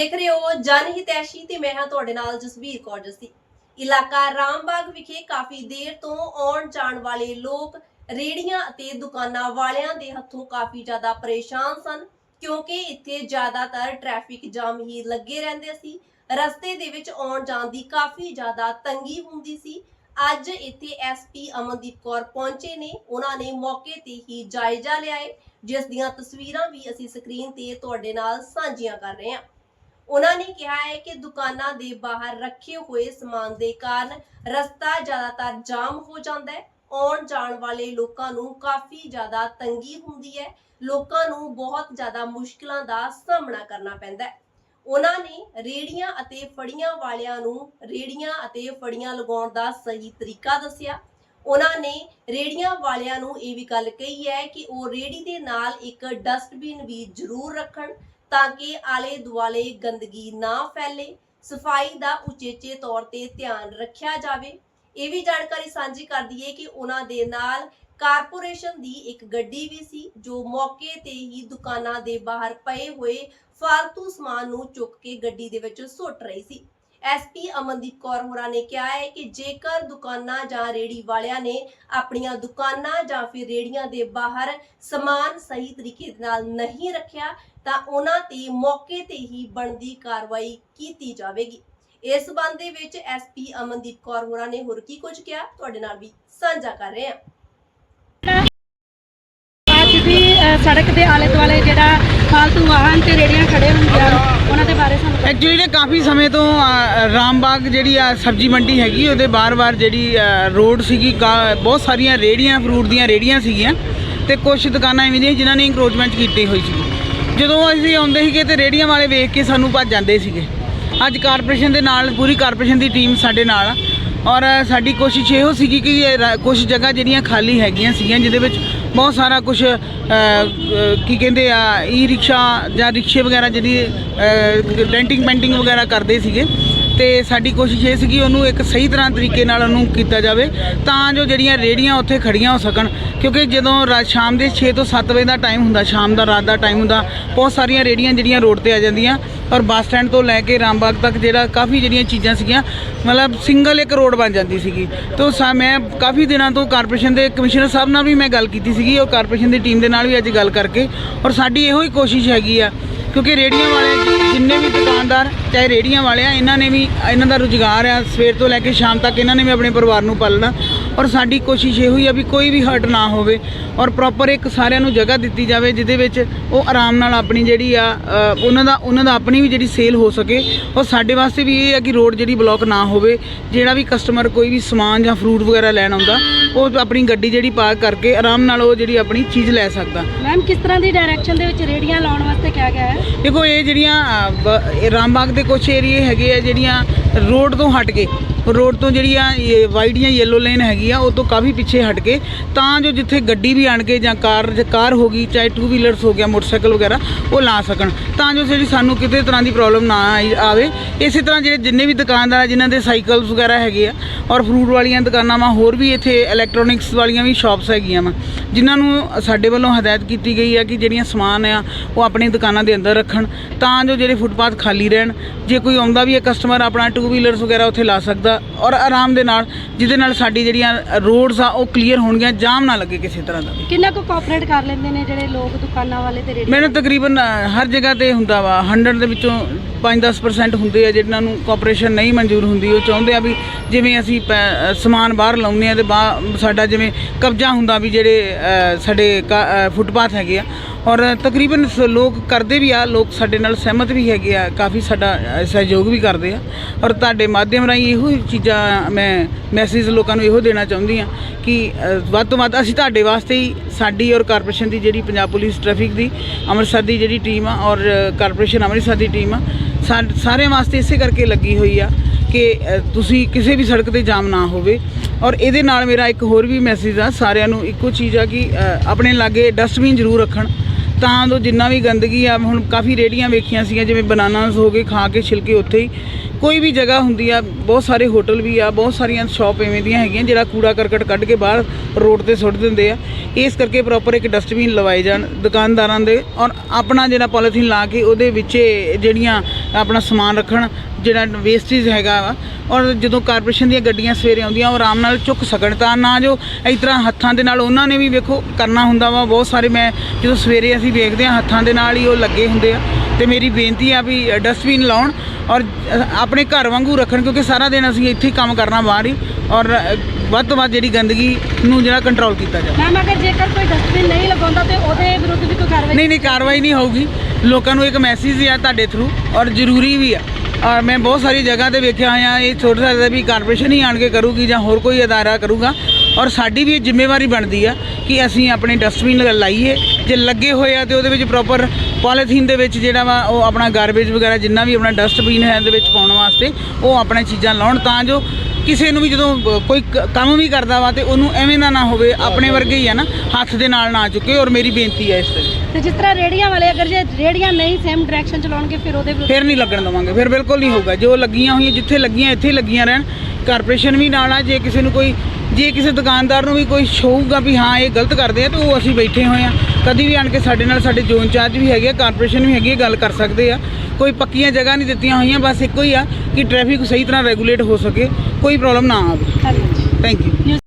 ਦੇਖ ਰਹੇ ਹੋ ਜਨ ਹਿਤੈਸ਼ੀ ਤੇ ਮੈਂ ਹਾਂ ਤੁਹਾਡੇ ਨਾਲ ਜਸਵੀਰ ਕੌਰ ਜੱਸੀ। ਇਲਾਕਾ ਰਾਮਬਾਗ ਵਿਖੇ ਕਾਫੀ ਦੇਰ ਤੋਂ ਆਉਣ ਜਾਣ ਵਾਲੇ ਲੋਕ ਰੇੜੀਆਂ ਅਤੇ ਦੁਕਾਨਾਂ ਵਾਲਿਆਂ ਦੇ ਹੱਥੋਂ ਕਾਫੀ ਜ਼ਿਆਦਾ ਪਰੇਸ਼ਾਨ ਸਨ, ਕਿਉਂਕਿ ਇੱਥੇ ਜ਼ਿਆਦਾਤਰ ਟ੍ਰੈਫਿਕ ਜਾਮ ਹੀ ਲੱਗੇ ਰਹਿੰਦੇ ਸੀ। ਰਸਤੇ ਦੇ ਵਿੱਚ ਆਉਣ ਜਾਣ ਦੀ ਕਾਫੀ ਜ਼ਿਆਦਾ ਤੰਗੀ ਹੁੰਦੀ ਸੀ। ਅੱਜ ਇੱਥੇ ਐਸਪੀ ਅਮਨਦੀਪ ਕੌਰ ਪਹੁੰਚੇ ਨੇ। ਉਹਨਾਂ ਨੇ ਮੌਕੇ ਤੇ ਹੀ ਜਾਇਜ਼ਾ ਲਿਆ ਜਿਸ ਦੀਆਂ ਤਸਵੀਰਾਂ ਵੀ ਅਸੀਂ ਸਕਰੀਨ ਤੇ ਤੁਹਾਡੇ ਨਾਲ ਸਾਂਝੀਆਂ ਕਰ ਰਹੇ ਹਾਂ। ਉਹਨਾਂ ਨੇ ਕਿਹਾ ਹੈ ਕਿ ਦੁਕਾਨਾਂ ਦੇ ਬਾਹਰ ਰੱਖੇ ਹੋਏ ਸਮਾਨ ਦੇ ਕਾਰਨ ਰਸਤਾ ਜ਼ਿਆਦਾਤਰ ਜਾਮ ਹੋ ਜਾਂਦਾ ਹੈ। ਆਉਣ ਜਾਣ ਵਾਲੇ ਲੋਕਾਂ ਨੂੰ ਕਾਫੀ ਜ਼ਿਆਦਾ ਤੰਗੀ ਹੁੰਦੀ ਹੈ। ਲੋਕਾਂ ਨੂੰ ਬਹੁਤ ਜ਼ਿਆਦਾ ਮੁਸ਼ਕਲਾਂ ਦਾ ਸਾਹਮਣਾ ਕਰਨਾ ਪੈਂਦਾ ਹੈ। ਉਹਨਾਂ ਨੇ ਰੇੜੀਆਂ ਅਤੇ ਫੜੀਆਂ ਵਾਲਿਆਂ ਨੂੰ ਰੇੜੀਆਂ ਅਤੇ ਫੜੀਆਂ ਲਗਾਉਣ ਦਾ ਸਹੀ ਤਰੀਕਾ ਦੱਸਿਆ। ਉਹਨਾਂ ਨੇ ਰੇੜੀਆਂ ਵਾਲਿਆਂ ਨੂੰ ਇਹ ਵੀ ਗੱਲ ਕਹੀ ਹੈ ਕਿ ਉਹ ਰੇੜੀ ਦੇ ਨਾਲ ਇੱਕ ਡਸਟਬਿਨ ਵੀ ਜ਼ਰੂਰ ਰੱਖਣ। ਤਾਂ ਕਿ ਆਲੇ ਦੁਆਲੇ ਗੰਦਗੀ ਨਾ ਫੈਲੇ। ਸਫ਼ਾਈ ਦਾ ਉਚੇਚੇ ਤੌਰ ਤੇ ਧਿਆਨ ਰੱਖਿਆ ਜਾਵੇ। ਇਹ ਵੀ ਜਾਣਕਾਰੀ ਸਾਂਝੀ ਕਰ ਦਈਏ ਕਿ ਉਹਨਾਂ ਦੇ ਨਾਲ ਕਾਰਪੋਰੇਸ਼ਨ ਦੀ ਇੱਕ ਗੱਡੀ ਵੀ ਸੀ, ਜੋ ਮੌਕੇ ਤੇ ਹੀ ਦੁਕਾਨਾਂ ਦੇ ਬਾਹਰ ਪਏ ਹੋਏ ਫਾਲਤੂ ਸਮਾਨ ਨੂੰ ਚੁੱਕ ਕੇ ਗੱਡੀ ਦੇ ਵਿੱਚ ਸੁੱਟ ਰਹੀ ਸੀ। ਐਸਪੀ ਅਮਨਦੀਪ ਕੌਰ ਹੋਰਾਂ ਨੇ ਕਿਹਾ ਹੈ ਕਿ ਜੇਕਰ ਦੁਕਾਨਾਂ ਜਾਂ ਰੇੜੀ ਵਾਲਿਆਂ ਨੇ ਆਪਣੀਆਂ ਦੁਕਾਨਾਂ ਜਾਂ ਫਿਰ ਰੇੜੀਆਂ ਦੇ ਬਾਹਰ ਸਮਾਨ ਸਹੀ ਤਰੀਕੇ ਨਾਲ ਨਹੀਂ ਰੱਖਿਆ, ਤਾਂ ਉਹਨਾਂ ਤੇ ਮੌਕੇ ਤੇ ਹੀ ਬਣਦੀ ਕਾਰਵਾਈ ਕੀਤੀ ਜਾਵੇਗੀ। ਇਸ ਸੰਬੰਧ ਦੇ ਵਿੱਚ ਐਸਪੀ ਅਮਨਦੀਪ ਕੌਰ ਹੋਰਾਂ ਨੇ ਹੋਰ ਕੀ ਕੁਝ ਕਿਹਾ? ਤੁਹਾਡੇ ਨਾਲ ਵੀ ਸਾਂਝਾ ਕਰ ਰਹੇ ਹਾਂ। ਅੱਜ ਵੀ ਸੜਕ ਦੇ ਆਲੇ ਦੁਆਲੇ ਜਿਹੜਾ ਫਾਲਤੂ ਵਾਹਨ ਤੇ ਰੇੜੀਆਂ ਖੜੇ ਹੁੰਦੇ ਹਨ ਉਹਨਾਂ ਦੇ ਬਾਰੇ ਸਾਨੂੰ ਐਕਚੁਅਲੀ ਨੇ ਕਾਫੀ ਸਮੇਂ ਤੋਂ ਅ, ਰਾਮਬਾਗ ਜਿਹੜੀ ਆ ਸਬਜ਼ੀ ਮੰਡੀ ਹੈਗੀ ਉਹਦੇ ਬਾਰ-ਬਾਰ ਜਿਹੜੀ ਅ, ਰੋਡ ਸੀਗੀ ਕਾ- ਬਹੁਤ ਸਾਰੀਆਂ ਰੇੜੀਆਂ ਫਰੂਟ ਦੀਆਂ ਰੇੜੀਆਂ ਸੀਗੀਆਂ ਤੇ ਕੁਝ ਦੁਕਾਨਾਂ ਐਵੇਂ ਦੀਆਂ ਜਿਨ੍ਹਾਂ ਨੇ ਇੰਕਰੋਚਮੈਂਟ ਕੀਤੀ ਹੋਈ ਸੀ ਜਦੋਂ ਅਸੀਂ ਆਉਂਦੇ ਸੀਗੇ ਤੇ ਰੇੜੀਆਂ ਵਾਲੇ ਵੇਖ ਕੇ ਸਾਨੂੰ ਭੱਜ ਜਾਂਦੇ ਸੀਗੇ। ਅੱਜ ਕਾਰਪੋਰੇਸ਼ਨ ਦੇ ਨਾਲ ਪੂਰੀ ਕਾਰਪੋਰੇਸ਼ਨ ਦੀ ਟੀਮ ਸਾਡੇ ਨਾਲ ਆ। ਔਰ ਸਾਡੀ ਕੋਸ਼ਿਸ਼ ਇਹੋ ਸੀਗੀ ਕਿ ਇਹ ਰਾ- ਕੁਝ ਜਗ੍ਹਾ ਜਿਹੜੀਆਂ ਖਾਲੀ ਹੈਗੀਆਂ ਸੀਗੀਆਂ ਜਿਹਦੇ ਵਿੱਚ ਬਹੁਤ ਸਾਰਾ ਕੁਝ ਕੀ ਕਹਿੰਦੇ ਆ ਈ ਰਿਕਸ਼ਾ ਜਾਂ ਰਿਕਸ਼ੇ ਵਗੈਰਾ ਜਿਹੜੀ ਰੈਂਟਿੰਗ ਪੈਂਟਿੰਗ ਵਗੈਰਾ ਕਰਦੇ ਸੀਗੇ। ਤੇ ਸਾਡੀ ਕੋਸ਼ਿਸ਼ ਇਹ ਸੀਗੀ ਉਹਨੂੰ ਇੱਕ ਸਹੀ ਤਰ੍ਹਾਂ ਤਰੀਕੇ ਨਾਲ ਉਹਨੂੰ ਕੀਤਾ ਜਾਵੇ, ਤਾਂ ਜੋ ਜਿਹੜੀਆਂ ਰੇੜੀਆਂ ਉੱਥੇ ਖੜੀਆਂ ਹੋ ਸਕਣ। ਕਿਉਂਕਿ ਜਦੋਂ ਰਾ- ਸ਼ਾਮ ਦੇ 6 ਤੋਂ 7 ਵਜੇ ਦਾ ਟਾਈਮ ਹੁੰਦਾ, ਸ਼ਾਮ ਦਾ, ਰਾਤ ਦਾ ਟਾਈਮ ਹੁੰਦਾ, ਬਹੁਤ ਸਾਰੀਆਂ ਰੇੜੀਆਂ ਜਿਹੜੀਆਂ ਰੋਡ ਤੇ ਆ ਜਾਂਦੀਆਂ। ਔਰ ਬੱਸ ਸਟੈਂਡ ਤੋਂ ਲੈ ਕੇ ਰਾਮਬਾਗ ਤੱਕ ਜਿਹੜਾ ਕਾਫੀ ਜਿਹੜੀਆਂ ਚੀਜ਼ਾਂ ਸੀਗੀਆਂ, ਮਤਲਬ ਸਿੰਗਲ ਇੱਕ ਰੋਡ ਬਣ ਜਾਂਦੀ ਸੀਗੀ। ਤੋਂ ਸਾ, ਮੈਂ ਕਾਫੀ ਦਿਨਾਂ ਤੋਂ ਕਾਰਪੋਰੇਸ਼ਨ ਦੇ ਕਮਿਸ਼ਨਰ ਸਾਹਿਬ ਨਾਲ ਵੀ ਮੈਂ ਗੱਲ ਕੀਤੀ ਸੀਗੀ ਔਰ ਕਾਰਪੋਰੇਸ਼ਨ ਦੀ ਟੀਮ ਦੇ ਨਾਲ ਵੀ ਅੱਜ ਗੱਲ ਕਰਕੇ। ਔਰ ਸਾਡੀ ਇਹੋ ਹੀ ਕੋਸ਼ਿਸ਼ ਹੈਗੀ ਆ, ਕਿਉਂਕਿ ਰੇੜੀਆਂ ਵਾਲੇ ਜਿੰਨੇ ਵੀ ਦੁਕਾਨਦਾਰ, ਚਾਹੇ ਰੇੜੀਆਂ ਵਾਲੇ ਆ, ਇਹਨਾਂ ਨੇ ਵੀ ਇਹਨਾਂ ਦਾ ਰੁਜ਼ਗਾਰ ਆ। ਸਵੇਰ ਤੋਂ ਲੈ ਕੇ ਸ਼ਾਮ ਤੱਕ ਇਹਨਾਂ ਨੇ ਵੀ ਆਪਣੇ ਪਰਿਵਾਰ ਨੂੰ ਪਾਲਣਾ। ਔਰ ਸਾਡੀ ਕੋਸ਼ਿਸ਼ ਇਹੋ ਹੀ ਆ ਵੀ ਕੋਈ ਵੀ ਹਰਟ ਨਾ ਹੋਵੇ ਔਰ ਪ੍ਰੋਪਰ ਇੱਕ ਸਾਰਿਆਂ ਨੂੰ ਜਗ੍ਹਾ ਦਿੱਤੀ ਜਾਵੇ ਜਿਹਦੇ ਵਿੱਚ ਉਹ ਆਰਾਮ ਨਾਲ ਆਪਣੀ ਜਿਹੜੀ ਆ ਉਹਨਾਂ ਦਾ ਉਹਨਾਂ ਦਾ ਆਪਣੀ ਵੀ ਜਿਹੜੀ ਸੇਲ ਹੋ ਸਕੇ। ਔਰ ਸਾਡੇ ਵਾਸਤੇ ਵੀ ਇਹ ਆ ਕਿ ਰੋਡ ਜਿਹੜੀ ਬਲੌਕ ਨਾ ਹੋਵੇ ਜਿਹੜਾ ਵੀ ਕਸਟਮਰ ਕੋਈ ਵੀ ਸਮਾਨ ਜਾਂ ਫਰੂਟ ਵਗੈਰਾ ਲੈਣ ਆਉਂਦਾ ਉਹ ਆਪਣੀ ਗੱਡੀ ਜਿਹੜੀ ਪਾਰਕ ਕਰਕੇ ਆਰਾਮ ਨਾਲ ਉਹ ਜਿਹੜੀ ਆਪਣੀ ਚੀਜ਼ ਲੈ ਸਕਦਾ। ਮੈਮ ਕਿਸ ਤਰ੍ਹਾਂ ਦੀ ਡਾਇਰੈਕਸ਼ਨ ਦੇ ਵਿੱਚ ਰੇੜੀਆਂ ਲਾਉਣ ਵਾਸਤੇ ਕਿਹਾ ਗਿਆ ਹੈ? ਦੇਖੋ ਇਹ ਜਿਹੜੀਆਂ ਰਾਮਬਾਗ ਦੇ ਕੁਛ ਏਰੀਏ ਹੈਗੇ ਆ ਜਿਹੜੀਆਂ ਰੋਡ ਤੋਂ ਹਟ ਕੇ ਰੋਡ ਤੋਂ ਜਿਹੜੀ ਆ ਵਾਈਟ ਜਾਂ ਯੈਲੋ ਲੇਨ ਹੈਗੀ ਆ ਉਹ ਤੋਂ ਕਾਫੀ ਪਿੱਛੇ ਹਟ ਕੇ ਤਾਂ ਜੋ ਜਿੱਥੇ ਗੱਡੀ ਵੀ ਆਣ ਕੇ ਜਾਂ ਕਾਰ ਕਾਰ ਹੋ ਗਈ ਚਾਹੇ ਟੂ ਵੀਲਰਸ ਹੋ ਗਿਆ ਮੋਟਰਸਾਈਕਲ ਵਗੈਰਾ ਉਹ ਲਾ ਸਕਣ। ਤਾਂ ਜੋ ਜਿਹੜੀ ਸਾਨੂੰ ਕਿਤੇ ਤਰ੍ਹਾਂ ਦੀ ਪ੍ਰੋਬਲਮ ਨਾ ਆਈ- ਆਵੇ। ਇਸੇ ਤਰ੍ਹਾਂ ਜਿਹੜੇ ਜਿੰਨੇ ਵੀ ਦੁਕਾਨਦਾਰ ਆ, ਜਿਨ੍ਹਾਂ ਦੇ ਸਾਈਕਲਸ ਵਗੈਰਾ ਹੈਗੇ ਆ ਔਰ ਫਰੂਟ ਵਾਲੀਆਂ ਦੁਕਾਨਾਂ ਵਾ ਹੋਰ ਵੀ ਇੱਥੇ ਇਲੈਕਟ੍ਰੋਨਿਕਸ ਵਾਲੀਆਂ ਵੀ ਸ਼ਾਪਸ ਹੈਗੀਆਂ ਵਾ ਜਿਨ੍ਹਾਂ ਨੂੰ ਸਾਡੇ ਵੱਲੋਂ ਹਦਾਇਤ ਕੀਤੀ ਗਈ ਆ ਕਿ ਜਿਹੜੀਆਂ ਸਮਾਨ ਆ ਉਹ ਆਪਣੀ ਦੁਕਾਨਾਂ ਦੇ ਅੰਦਰ ਰੱਖਣ। ਤਾਂ ਜੋ ਜਿਹੜੇ ਫੁੱਟਪਾਥ ਖਾਲੀ ਰਹਿਣ ਜੇ ਕੋਈ ਆਉਂਦਾ ਵੀ ਹੈ ਕਸਟਮਰ ਆਪਣਾ ਟੂ ਵੀਲਰਸ ਵਗੈਰਾ ਉੱਥੇ ਲਾ ਸਕਦਾ ਔਰ ਆਰਾਮ ਦੇ ਨਾਲ ਜਿਹਦੇ ਨਾਲ ਸਾਡੀ ਜਿਹੜੀਆਂ ਰੋਡਸ ਆ ਉਹ ਕਲੀਅਰ ਹੋਣਗੀਆਂ ਜਾਮ ਨਾ ਲੱਗੇ ਕਿਸੇ ਤਰ੍ਹਾਂ ਦਾ ਕਿੰਨਾ ਕੁ ਕੋਆਪਰੇਟ ਕਰ ਲੈਂਦੇ ਨੇ ਜਿਹੜੇ ਲੋਕ ਦੁਕਾਨਾਂ ਵਾਲੇ ਤੇ ਰੇੜੀਆਂ ਮੈਨੂੰ ਤਕਰੀਬਨ ਹਰ ਜਗ੍ਹਾ ਤੇ ਹੁੰਦਾ ਵਾ 100 ਦੇ ਵਿੱਚੋਂ 5-10% ਹੁੰਦੇ ਆ ਜਿਹਨਾਂ ਨੂੰ ਕੋਆਪਰੇਸ਼ਨ ਨਹੀਂ ਮਨਜ਼ੂਰ ਹੁੰਦੀ, ਉਹ ਚਾਹੁੰਦੇ ਆ ਵੀ ਜਿਵੇਂ ਅਸੀਂ ਪੈ- ਸਮਾਨ ਬਾਹਰ ਲਾਉਂਦੇ ਆ ਤੇ ਬਾ- ਸਾਡਾ ਜਿਵੇਂ ਕਬਜ਼ਾ ਹੁੰਦਾ ਵੀ ਜਿਹੜੇ ਸਾਡੇ ਕਾ- ਫੁੱਟਪਾਥ ਹੈਗੇ ਆ। ਔਰ ਤਕਰੀਬਨ ਸ- ਲੋਕ ਕਰਦੇ ਵੀ ਆ, ਲੋਕ ਸਾਡੇ ਨਾਲ ਸਹਿਮਤ ਵੀ ਹੈਗੇ ਆ, ਕਾਫੀ ਸਾਡਾ ਸਹਿਯੋਗ ਵੀ ਕਰਦੇ ਆ। ਔਰ ਤੁਹਾਡੇ ਮਾਧਿਅਮ ਰਾਹੀਂ ਇਹੋ ਹੀ ਚੀਜ਼ਾਂ ਮੈਂ ਮੈਸੇਜ ਲੋਕਾਂ ਨੂੰ ਇਹੋ ਦੇਣਾ ਚਾਹੁੰਦੀ ਆ ਕਿ ਵੱਧ ਤੋਂ ਵੱਧ ਅਸੀਂ ਤੁਹਾਡੇ ਵਾਸਤੇ ਹੀ ਸਾਡੀ ਔਰ ਕਾਰਪੋਰੇਸ਼ਨ ਦੀ ਜਿਹੜੀ ਪੰਜਾਬ ਪੁਲਿਸ ਟ੍ਰੈਫਿਕ ਦੀ, ਅੰਮ੍ਰਿਤਸਰ ਦੀ ਜਿਹੜੀ ਟੀਮ ਆ ਔਰ ਕਾਰਪੋਰੇਸ਼ਨ ਅੰਮ੍ਰਿਤਸਰ ਦੀ ਟੀਮ ਆ ਸਾ- ਸਾਰਿਆਂ ਵਾਸਤੇ ਇਸੇ ਕਰਕੇ ਲੱਗੀ ਹੋਈ ਆ ਕਿ ਤੁਸੀਂ ਕਿਸੇ ਵੀ ਸੜਕ ਤੇ ਜਾਮ ਨਾ ਹੋਵੇ। ਔਰ ਇਹਦੇ ਨਾਲ ਮੇਰਾ ਇੱਕ ਹੋਰ ਵੀ ਮੈਸੇਜ ਆ, ਸਾਰਿਆਂ ਨੂੰ ਇੱਕੋ ਚੀਜ਼ ਆ ਕਿ ਆਪਣੇ ਲਾਗੇ ਡਸਟਬਿਨ ਜ਼ਰੂਰ ਰੱਖਣ। ਤਾਂ ਜੋ ਜਿੰਨਾ ਵੀ ਗੰਦਗੀ ਆ, ਹੁਣ ਕਾਫੀ ਰੇੜੀਆਂ ਵੇਖੀਆਂ ਸੀਗੀਆਂ, ਜਿਵੇਂ ਬਨਾਨਾਸ ਹੋ ਗਏ, ਖਾ ਕੇ ਛਿਲਕੇ ਉੱਥੇ ਹੀ। ਕੋਈ ਵੀ ਜਗ੍ਹਾ ਹੁੰਦੀ ਆ, ਬਹੁਤ ਸਾਰੇ ਹੋਟਲ ਵੀ ਆ, ਬਹੁਤ ਸਾਰੀਆਂ ਸ਼ਾਪ ਐਵੇਂ ਦੀਆਂ ਹੈਗੀਆਂ, ਜਿਹੜਾ ਕੂੜਾ ਕਰਕਟ ਕੱਢ ਕੇ ਬਾਹਰ ਰੋਡ ਤੇ ਸੁੱਟ ਦਿੰਦੇ ਆ। ਇਸ ਕਰਕੇ ਪ੍ਰੋਪਰ ਇੱਕ ਡਸਟਬਿਨ ਲਵਾਏ ਜਾਣ ਦੁਕਾਨਦਾਰਾਂ ਦੇ। ਔਰ ਆਪਣਾ ਜਿਹੜਾ ਪੋਲੀਥੀਨ ਲਾ ਕੇ ਉਹਦੇ ਵਿੱਚ ਜਿਹੜੀਆਂ ਆਪਣਾ ਸਮਾਨ ਰੱਖਣ, ਜਿਹੜਾ ਵੇਸਟੇਜ ਹੈਗਾ ਵਾ, ਔਰ ਜਦੋਂ ਕਾਰਪੋਰੇਸ਼ਨ ਦੀਆਂ ਗੱਡੀਆਂ ਸਵੇਰੇ ਆਉਂਦੀਆਂ, ਉਹ ਆਰਾਮ ਨਾਲ ਚੁੱਕ ਸਕਣ, ਤਾਂ ਨਾ ਜੋ ਇਸ ਤਰ੍ਹਾਂ ਹੱਥਾਂ ਦੇ ਨਾਲ ਉਹਨਾਂ ਨੇ ਵੀ ਵੇਖੋ ਕਰਨਾ ਹੁੰਦਾ ਵਾ, ਬਹੁਤ ਸਾਰੇ ਮੈਂ ਜਦੋਂ ਸਵੇਰੇ ਅਸੀਂ ਵੇਖਦੇ ਹਾਂ ਹੱਥਾਂ ਦੇ ਨਾਲ ਹੀ ਉਹ ਲੱਗੇ ਹੁੰਦੇ ਆ, ਤੇ ਮੇਰੀ ਬੇਨਤੀ ਆ ਵੀ ਡਸਟਬਿਨ ਲਾਉਣ ਔਰ ਆਪਣੇ ਘਰ ਵਾਂਗੂ ਰੱਖਣ, ਕਿਉਂਕਿ ਸਾਰਾ ਦਿਨ ਅਸੀਂ ਇੱਥੇ ਹੀ ਕੰਮ ਕਰਨਾ ਬਾਹਰ ਹੀ, ਔਰ ਵੱਧ ਤੋਂ ਵੱਧ ਜਿਹੜੀ ਗੰਦਗੀ ਨੂੰ ਜਿਹੜਾ ਕੰਟਰੋਲ ਕੀਤਾ ਜਾਵੇ। ਮੈਮ ਅਗਰ ਜੇਕਰ ਕੋਈ ਡਸਟਬਿਨ ਨਹੀਂ ਲਗਾਉਂਦਾ ਤੇ ਉਹਦੇ ਵਿਰੁੱਧ ਵੀ ਕੋਈ ਕਾਰਵਾਈ ਨਹੀਂ ਨਹੀਂ ਕਾਰਵਾਈ ਨਹੀਂ ਹੋਊਗੀ। ਲੋਕਾਂ ਨੂੰ ਇੱਕ ਮੈਸੇਜ ਆ ਤੁਹਾਡੇ ਥਰੂ ਔਰ ਜ਼ਰੂਰੀ ਵੀ ਆ। ਔਰ ਮੈਂ ਬਹੁਤ ਸਾਰੀ ਜਗ੍ਹਾ ਤੇ ਵੇਖਿਆ ਹੋਇਆ ਇਹ ਛੋਟਾ ਜਿਹਾ ਵੀ ਕਾਰਪੋਰੇਸ਼ਨ ਹੀ ਆਣ ਕੇ ਕਰੂਗੀ ਜਾਂ ਹੋਰ ਕੋਈ ਅਦਾਰਾ ਕਰੂਗਾ। ਔਰ ਸਾਡੀ ਵੀ ਇਹ ਜ਼ਿੰਮੇਵਾਰੀ ਬਣਦੀ ਆ ਕਿ ਅਸੀਂ ਆਪਣੇ ਡਸਟਬਿਨ ਲਾਈਏ। ਜੇ ਲੱਗੇ ਹੋਏ ਆ ਤੇ ਉਹਦੇ ਵਿੱਚ ਪ੍ਰੋਪਰ ਪੋਲੀਥੀਨ ਦੇ ਵਿੱਚ ਜਿਹੜਾ ਵਾ ਉਹ ਆਪਣਾ ਗਾਰਬੇਜ ਵਗੈਰਾ ਜਿੰਨਾ ਵੀ ਆਪਣਾ ਡਸਟਬਿਨ ਹੈ ਇਹਦੇ ਵਿੱਚ ਪਾਉਣ ਵਾਸਤੇ ਉਹ ਆਪਣਾ ਚੀਜ਼ਾਂ ਲਾਉਣ ਤਾਂ ਜੋ ਕਿਸੇ ਨੂੰ ਵੀ ਜਦੋਂ ਬ- ਕੋਈ ਕ- ਕੰਮ ਵੀ ਕਰਦਾ ਵਾ ਤੇ ਉਹਨੂੰ ਐਵੇਂ ਦਾ ਨਾ ਹੋਵੇ ਆਪਣੇ ਵਰਗੇ ਹੀ ਆ ਨਾ ਹੱਥ ਦੇ ਨਾਲ ਨਾ ਚੁੱਕੇ ਔਰ ਮੇਰੀ ਬੇਨਤੀ ਹੈ ਇਸ ਤੇ। ਤੇ ਜਿਸ ਤਰ੍ਹਾਂ ਰੇੜੀਆਂ ਵਾਲੇ ਅਗਰ ਜੇ ਰੇੜੀਆਂ ਨਹੀਂ ਸੇਮ ਡਾਇਰੈਕਸ਼ਨ ਚਲਾਉਣਗੇ ਫਿਰ ਉਹਦੇ ਵਿਰੁੱਧ ਫਿਰ ਨਹੀਂ ਲੱਗਣ ਦਵਾਂਗੇ ਫਿਰ ਬਿਲਕੁਲ ਨਹੀਂ ਹੋਊਗਾ। ਜੋ ਲੱਗੀਆਂ ਹੋਈਆਂ ਜਿੱਥੇ ਲੱਗੀਆਂ ਇੱਥੇ ਹੀ ਲੱਗੀਆਂ ਰਹਿਣ। ਕਾਰਪੋਰੇਸ਼ਨ ਵੀ ਨਾਲ ਆ ਜੇ ਕਿਸੇ ਨੂੰ ਕੋਈ ਜੇ ਕਿਸੇ ਦੁਕਾਨਦਾਰ ਨੂੰ ਵੀ ਕੋਈ ਸ਼ੋਊਗਾ ਵੀ ਹਾਂ ਇਹ ਗਲਤ ਕਰਦੇ ਆ ਤਾਂ ਉਹ ਅਸੀਂ ਬੈਠੇ ਹੋਏ ਆ। ਕਦੀ ਵੀ ਆਣ ਕੇ ਸਾਡੇ ਨਾਲ ਸਾਡੇ ਜ਼ੋਨ ਚਾਰਜ ਵੀ ਹੈਗੇ ਆ ਕਾਰਪੋਰੇਸ਼ਨ ਵੀ ਹੈਗੀ ਆ ਗੱਲ ਕਰ ਸਕਦੇ ਆ। ਕੋਈ ਪੱਕੀਆਂ ਜਗ੍ਹਾ ਨਹੀਂ ਦਿੱਤੀਆਂ ਹੋਈਆਂ ਬਸ ਇੱਕੋ ਹੀ ਆ ਕਿ ਟ੍ਰੈਫਿਕ ਸਹੀ ਤਰ੍ਹਾਂ ਰੈਗੂਲੇਟ ਹੋ ਸਕੇ। ਕੋਈ ਪ੍ਰੋਬਲਮ ਨਾ ਆਵੇ। Thank you